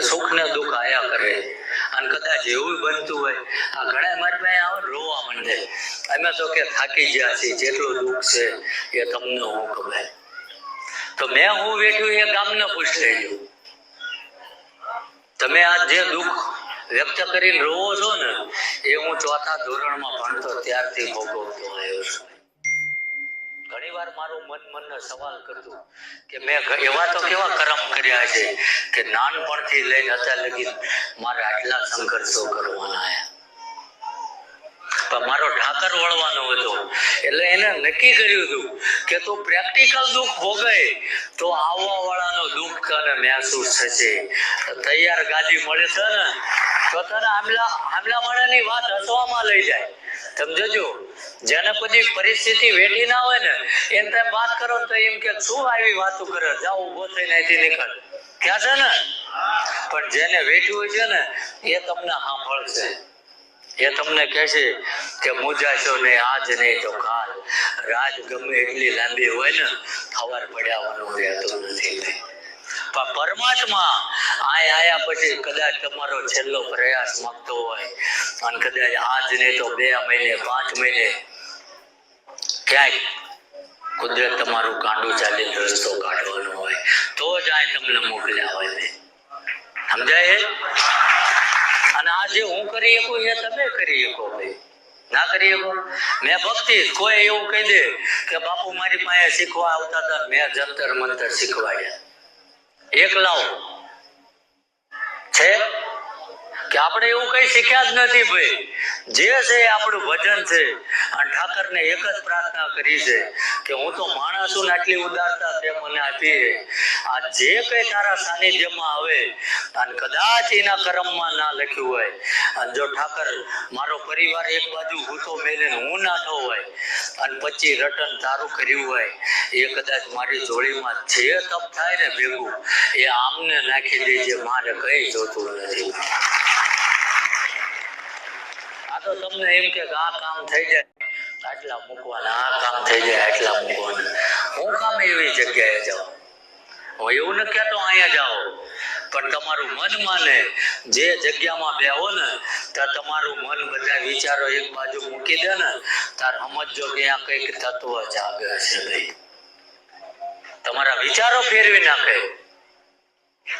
સુખ ને દુઃખ આયા કરે. અને કદાચ એવું બનતું હોય, આ ઘણા મારી પાસે આવે રોવા માંડે. અમે તો કે થાકી ગયા છીએ, જેટલું દુઃખ છે એ તમને હું ખબર. તો મેં હું વેઠ્યું એ ગામને પૂછ લેજો તમે આ જે દુઃખ વ્યક્ત કરીને રોવો છો ને, એ હું ચોથા ધોરણમાં ભણતો ત્યારથી ભોગવતો આવ્યો છું. વાર મારું મન મનને સવાલ કરતું કે મેં એવા તો કેવા કર્મ કર્યા છે કે નાનપણથી લઈને અત્યાર લગી મારે આટલા સંઘર્ષો કરવાના પણ મારો ઠાકર વળવાનો હતો. એટલે એને નક્કી કર્યું હતું કે તું પ્રેક્ટિકલ દુઃખ ભોગવે તો આવવા વાળાનો દુઃખ તને મહેસૂસ થશે. તૈયાર ગાદી મળે છે ને? તો તને આમલા આમલા માળાની વાત હસવામાં લઈ જાય. સમજજો જેને પછી પરિસ્થિતિ વેઠી ના હોય ને એમ તમે વાત કરો તો એમ કે, શું આવી વાતો કરે? જાઓ ઊભો થઈને અહીંથી નીકળ. ક્યાં છે ને? પણ જેને વેઠ્યું હોય છે ને, એ તમને સાંભળશે. એ તમને કહે છે કે, મુજાશો ને આજ નહીં તો કાલ. રાત ગમે એટલી લાંબી હોય ને, ખબર પડ્યાવાનું રહેતું નથી. પણ પરમાત્મા આય આયા પછી કદાચ તમારો છેલ્લો પ્રયાસ માંગતો હોય. અને કદાચ આજ નહીં તો બે મહિને, પાંચ મહિને. ક્યાંય કુદરત તમારું કાંડું ચાલી રસ્તો કાઢવાનો હોય. તો જ આ તમને મોકલ્યા હોય ને સમજાય હે? અને આ જે હું કરી શકું એ તમે કરી શકો ભાઈ. ના કરી શકો? મેં ભક્તિ, કોઈ એવું કહી દે કે બાપુ મારી પાસે શીખવા આવતા હતા, મેં જંતર મંતર શીખવાડ્યા. એક લાવો છે? કે આપણે એવું કઈ શીખ્યા જ નથી ભાઈ. જે છે આપણું ભજન છે. અને ઠાકરને એક જ પ્રાર્થના કરી છે કે હું તો માણસ ને આટલી ઉદારતા તે મને આપી છે આ જે કઈ તારા સાનિધ્યમાં આવે, અને કદાચ એના કર્મમાં ના લખ્યું હોય, અને જો ઠાકર મારો પરિવાર એક બાજુ ભૂતો મેલીને હું ના થયો હોય, અને પછી રટન તારું કર્યું હોય, એ કદાચ મારી જોડીમાં જે તપ થાય ને ભેગું, એ આમને નાખી દેજે, મારે કઈ જોતું નથી. તો તમને એમ કે આ કામ થઈ જાય. આટલા મૂકવાના, આ કામ થઈ જાય, આટલા મૂકવાના. હું કામ એવી જગ્યાએ જાઉં? હું એવું નથી કહેતો અહીંયા જાઓ. પણ તમારું મન માને, જે જગ્યામાં બેહો ને, ત્યાં તમારું મન બધા વિચારો એક બાજુ મૂકી દે ને, તાર સમજો કે આ કંઈક તત્વ જાગે છે ભાઈ તમારા વિચારો ફેરવી નાખે.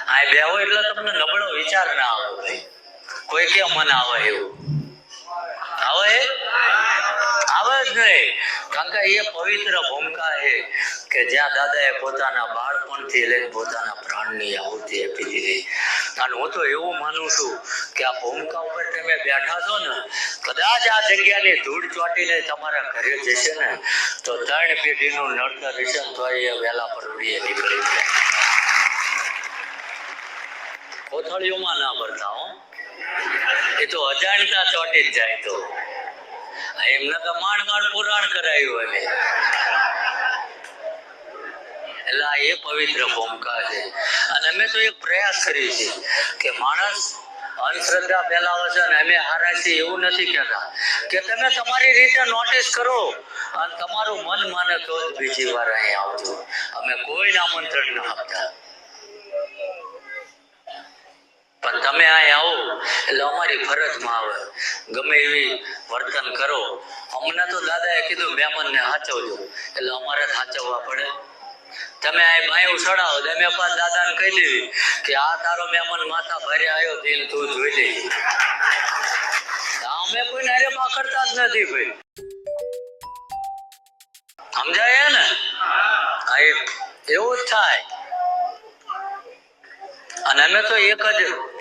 આ બેહો એટલે તમને નબળો વિચાર ના આવે ભાઈ કોઈ કે મન આવે એવું. આવે? આવે જ નહીં. કારણ કે એ પવિત્ર ભૂમિકા છે કે જ્યાં દાદાએ પોતાના બાળપણથી લઈને પોતાના પ્રાણની આહુતિ આપી દીધી. અને હું તો એવું માનું છું કે આ ભૂમિકા ઉપર તમે બેઠા છો ને, કદાચ આ જગ્યાની ધૂળ ચોટીને તમારા ઘરે જશે ને, તો ત્રણ પેઢીનું નડતર હશે તો એ વહેલા પરવડીએ નીકળી જાય. કોથળીઓમાં ના ભરતા હો. એ તો અજાણતા ચોટી જાય તો. એમને તો માંડ માંડ પુરાણ કરાયું હવે એટલે એ પવિત્ર ભૂમિકા છે. અને અમે તો એક પ્રયાસ કરીએ છીએ કે માણસ અંધશ્રદ્ધા ફેલાવે છે અને અમે હારા છીએ એવું નથી કહેતા. કે તમે તમારી રીતે નોટિસ કરો અને તમારું મન માને તો જ બીજી વાર અહીં આવજો. અમે કોઈને આમંત્રણ ન આપતા. પણ તમે અહીંયા આવો, એટલે અમારી ફરજમાં આવે. ગમે એવી વર્તન કરો. અમને તો દાદાએ કીધું મહેમાનને સાચવજો એટલે અમારે સાચવવા પડે. તમે આ બાયું ચડાવો. તો અમે પાછા દાદાને કહી દેવી કે, આ તારો મહેમાન માથા ભારે આવ્યો તો તું જોઈ લે. અમે કોઈ નારે પાકડતા જ નથી ભાઈ. સમજાય ને? હા એવું જ થાય. અને અમે તો એક જ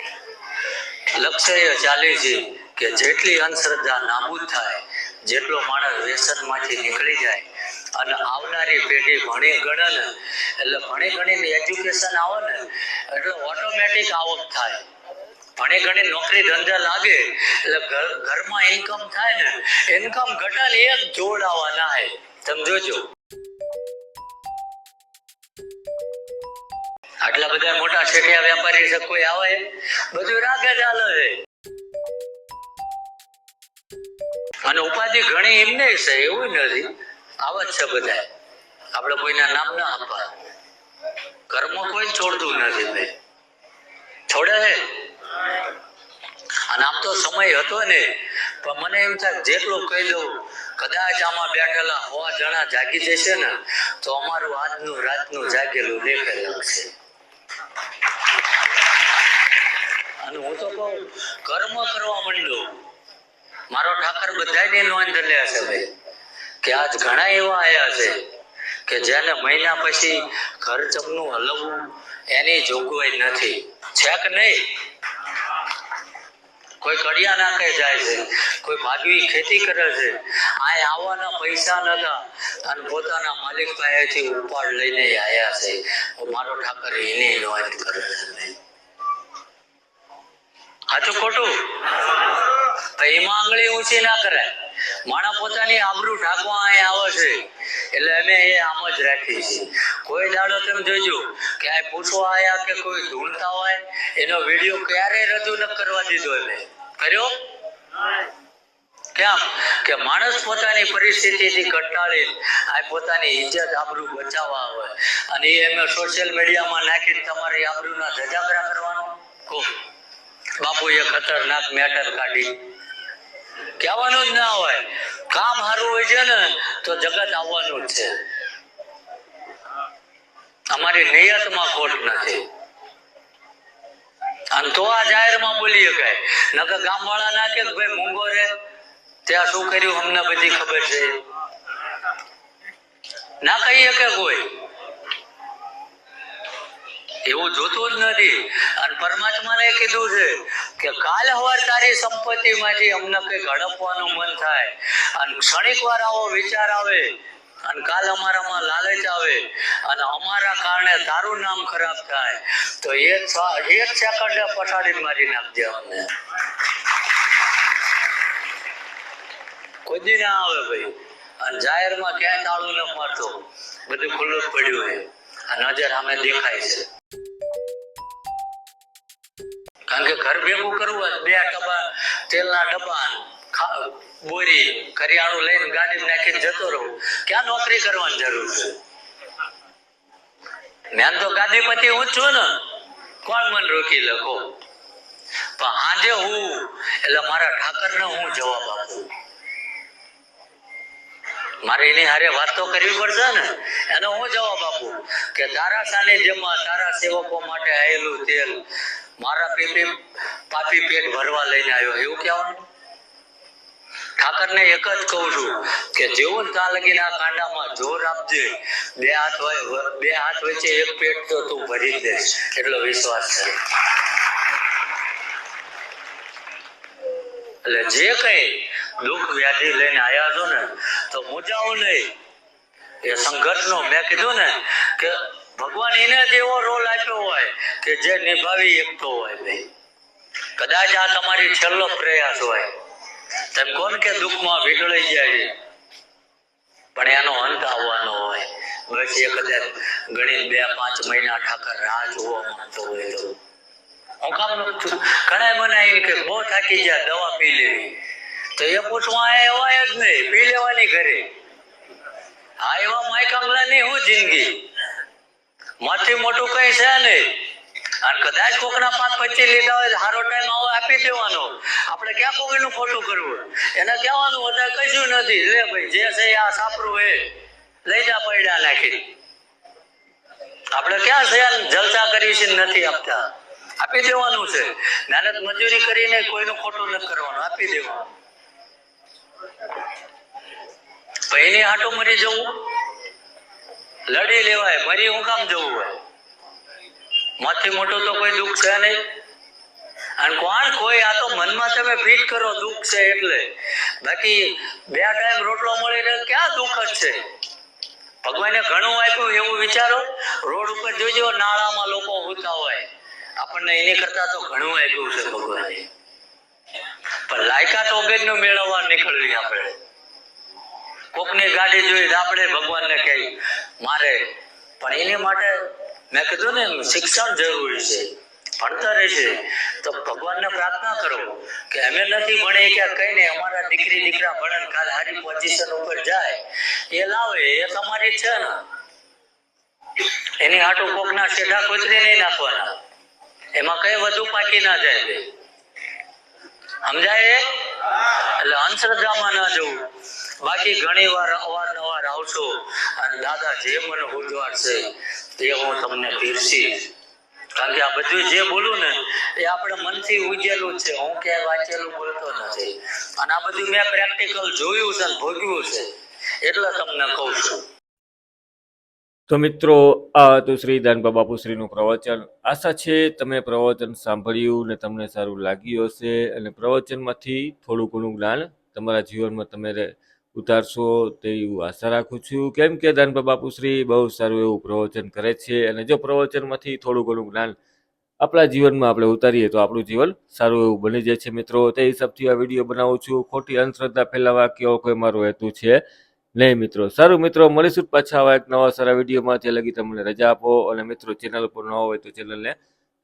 લક્ષ્ય ચાલે છે કે જેટલી અંધશ્રદ્ધા નાબૂદ થાય, જેટલો માણસ વ્યસનમાંથી નીકળી જાય, અને આવનારી પેઢી ભણી ગણે ને એટલે ભણી ગણીને એજ્યુકેશન આવે ને, એટલે ઓટોમેટિક આવક થાય. ભણી ગણી નોકરી ધંધા લાગે, એટલે ઘર ઘરમાં ઇન્કમ થાય ને ઇન્કમ ઘટે એક જોડ આવવાના હે. તમે જોજો. આટલા બધા મોટા શેઠિયા વેપારી છે, કોઈ આવે? બધું રાખે ચાલે છે અને ઉપાધિ ઘણી એમને છે, એવું નથી. આવા જ છે બધા આપણે કોઈના નામ ના આપવા. કર્મ કોઈ છોડતું નથી ભાઈ. છોડે છે? અને આમ તો સમય હતો ને, પણ મને એમ થાય જેટલું કહી દઉં, કદાચ આમાં બેઠેલા હોવા જણા જાગી જશે ને, તો અમારું આજનું રાતનું જાગેલું દેખાઈ લાગશે અને હું તો કહું કર્મ કરવા માંડ્યો. મારો ઠાકર બધાને નોંધ લે છે ભાઈ, કે આજ ઘણા એવા આયા છે કે જેને મહિના પછી ઘર ચપનું હલવવું એની જોગવાઈ નથી. છે કે નહીં? કોઈ કડિયા નાખે જાય છે, કોઈ ભાગવી ખેતી કરે છે આ આવવાના પૈસા નતા અને પોતાના માલિક પાસેથી ઉપાડ લઈને આયા છે. મારો ઠાકર એની નોંધ કરે છે. નહીં ખોટું? એમાં આંગળી ઊંચી ના કરે. માણા પોતાની આબરૂ ઢાંકવા અહીં આવે છે. એટલે અમે એ આમ જ રાખી છે કોઈ દાડો તમે જોજો કે આ પૂછવા આવ્યા કે કોઈ ઢૂંઢતા હોય, એનો વીડિયો ક્યારેય રજૂ ન કરવા દીધો એને. કર્યો? કેમ? કે માણસ પોતાની પરિસ્થિતિથી કંટાળી આ પોતાની ઇજ્જત આબરૂ બચાવવા આવે. અને એ અમે સોશિયલ મીડિયામાં નાખીને તમારી આબરૂના ધજાગરા કરવાનો? ખૂબ બાપુએ ખતરનાક મેટર કાઢી. કહેવાનું જ ના હોય. કામ સારું હોય છે ને, તો જગત આવવાનું જ છે. અમારી નિયતમાં ખોટ નથી. અને તો આ જાહેરમાં બોલી શકાય નકર ગામવાળા ના કે ભાઈ મૂંગો રે, ત્યાં શું કર્યું, અમને બધી ખબર છે. ના કહીએ કે કોઈ. એવું જોતું જ નથી. અને પરમાત્માને કીધું છે કે કાલ હવાર તારી સંપત્તિમાંથી અમને કઈ હડપવાનું મન થાય. અને ક્ષણિક વાર આવો વિચાર આવે અને કાલ અમારામાં લાલચ આવે અને અમારા કારણે તારું નામ ખરાબ થાય. તો સ- એક સેકન્ડે પછાડી મારી નાખજે અમને. કોઈ ના આવે ભાઈ. અને જાહેરમાં ક્યાંય તાળું ન મારતો. બધું ખુલ્લું પડ્યું હોય આ નજર સામે દેખાય છે. કારણ કે ઘર ભેગું કરવું હોય બે ડબ્બા, તેલના ડબ્બા બોરી કરિયાણું લઈને ગાડી નાખીને જતો રહું. ક્યાં નોકરી કરવાની જરૂર છે? મેં તો ગાદીપતિ હું છું ને. કોણ મને રોકી લખો? પણ આજે હું, એટલે મારા ઠાકરને હું જવાબ આપું? મારે એની હારે વાતો કરવી પડશે ને, એનો હું જવાબ આપું કે તારા સાનિધ્યમાં તારા સેવકો માટે આવેલું તેલ મારા પીપી પાપી પેટ ભરવા લઈને આવ્યો. એવું કહેવાનું? ઠાકરને એક જ કહું છું કે જેવું ત્યાં લગીને કાંડામાં જોર આપજે, બે હાથ હોય, બે હાથ વચ્ચે એક પેટ તો તું ભરી દે એટલો વિશ્વાસ છે. એટલે જે કઈ દુઃખ વ્યાધિ લઈને આવ્યા છો ને, તો મૂંઝાવું નહીં. એ સંઘર્ષનો મેં કીધું ને કે ભગવાન એને જ એવો રોલ આપ્યો હોય કે જે નિભાવી શકતો હોય ભાઈ કદાચ આ તમારી છેલ્લો પ્રયાસ હોય. તમે કોણ કે દુઃખમાં વીટળી જાય પણ એનો અંત આવવાનો હોય. બસ કદાચ ગણી બે, પાંચ મહિના ઠાકર રાહ જોવા માંગતો હોય તો. હું કામનું છું ઘણા એમ કે, બહુ થાકી જાય દવા પી લેવી તો એ પૂછવા હોય જ નહીં. પી લેવાની ઘરે. હા એવા માયકાંગલાની હું જિંદગી? માથી મોટું કઈ છે નહીં. અને કદાચ કોકના પાંચ પચીસ લીધા હોય સારો ટાઈમ આવો, આપી દેવાનો. આપણે ક્યાં કોઈનું ખોટું કરવું? એને કહેવાનું વધારે કશું નથી. લે ભાઈ, જે છે આ સાપરું એ. લઈ જા પૈડા નાખી. આપણે ક્યાં આ જલસા કરી છે નથી આપતા. આપી દેવાનું છે. મહેનત મજૂરી કરીને કોઈનું ખોટું નથી કરવાનું. આપી દેવાનું. ભાઈની હાટું મરી જવું. લડી લેવાય મરી કામ જવું હોય? માથી મોટું તો કોઈ દુઃખ છે નહીં? અને કોણ કોઈ? આ તો મનમાં તમે ફીટ કરો, દુઃખ છે એટલે. બાકી બે ટાઈમ રોટલો મળી રહે ક્યાં દુઃખ જ છે? ભગવાને ઘણું આપ્યું એવું વિચારો. રોડ ઉપર જોજો, નાળામાં લોકો હોતા હોય. આપણને એની કરતા તો ઘણું આપ્યું છે ભગવાને. પણ લાયકાત વગરનું મેળવવા નીકળવી આપણે. કોકની ગાડી જોઈ આપણે ભગવાનને કહી મારે, પણ એની માટે મેં કીધું ને શિક્ષણ જરૂરી છે, ભણતર છે. તો ભગવાનને પ્રાર્થના કરો કે અમે નથી ભણે કે કઈ નહીં, અમારા દીકરી, દીકરા ભણે કાલ હારી પોઝિશન ઉપર જાય. એ લાવે, એ તમારી છે ને. એની હાટું કોકના શેઢા કોચરી નહીં નાખવાના. એમાં કઈ વધુ પાકી ના જાય. સમજાય એટલે અંધશ્રદ્ધામાં ના જવું. બાકી ઘણી વાર અવારનવાર આવશો અને દાદા જે મને ઉજવાડશે તે હું તમને પીરસીશ કારણ કે આ બધું જે બોલું ને, એ આપણે મનથી ઉજેલું છે. હું ક્યાંય વાંચેલું બોલતો નથી. અને આ બધું મેં પ્રેક્ટિકલ જોયું છે અને ભોગવ્યું છે. એટલે તમને કહું છું. તો મિત્રો, આ હતું શ્રી દાનબા બાપુશ્રીનું પ્રવચન. આશા છે તમે પ્રવચન સાંભળ્યું ને તમને સારું લાગ્યું હશે અને પ્રવચનમાંથી થોડું ઘણું જ્ઞાન તમારા જીવનમાં તમે ઉતારશો તેવી આશા રાખું છું. કેમ કે દાનબા બાપુશ્રી બહુ સારું એવું પ્રવચન કરે છે અને જો પ્રવચનમાંથી થોડું ઘણું જ્ઞાન આપણા જીવનમાં આપણે ઉતારીએ તો આપણું જીવન સારું એવું બની જાય છે મિત્રો. તે હિસાબથી આ વીડિયો બનાવું છું. ખોટી અંધશ્રદ્ધા ફેલાવા કેવો કોઈ મારો હેતુ છે? નહીં મિત્રો, સારું મિત્રો, મળીશું પાછા આવા એક નવા સારા વિડીયોમાં ત્યાં લગી તમને રજા આપો અને મિત્રો ચેનલ ઉપર ન હોય તો ચેનલને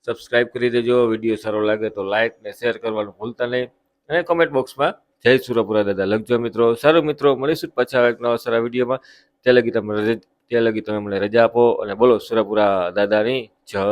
સબસ્ક્રાઈબ કરી દેજો. વીડિયો સારો લાગે તો લાઇક ને શેર કરવાનું ભૂલતા નહીં. અને કોમેન્ટ બોક્સમાં જય સુરપુરા દાદા લખજો મિત્રો. સારું મિત્રો, મળીશું પાછા આવા એક નવા સારા વિડીયોમાં. ત્યાં લગી તમે રજા ત્યાં લગી તમે મને રજા આપો અને બોલો સુરપુરા દાદાની જય.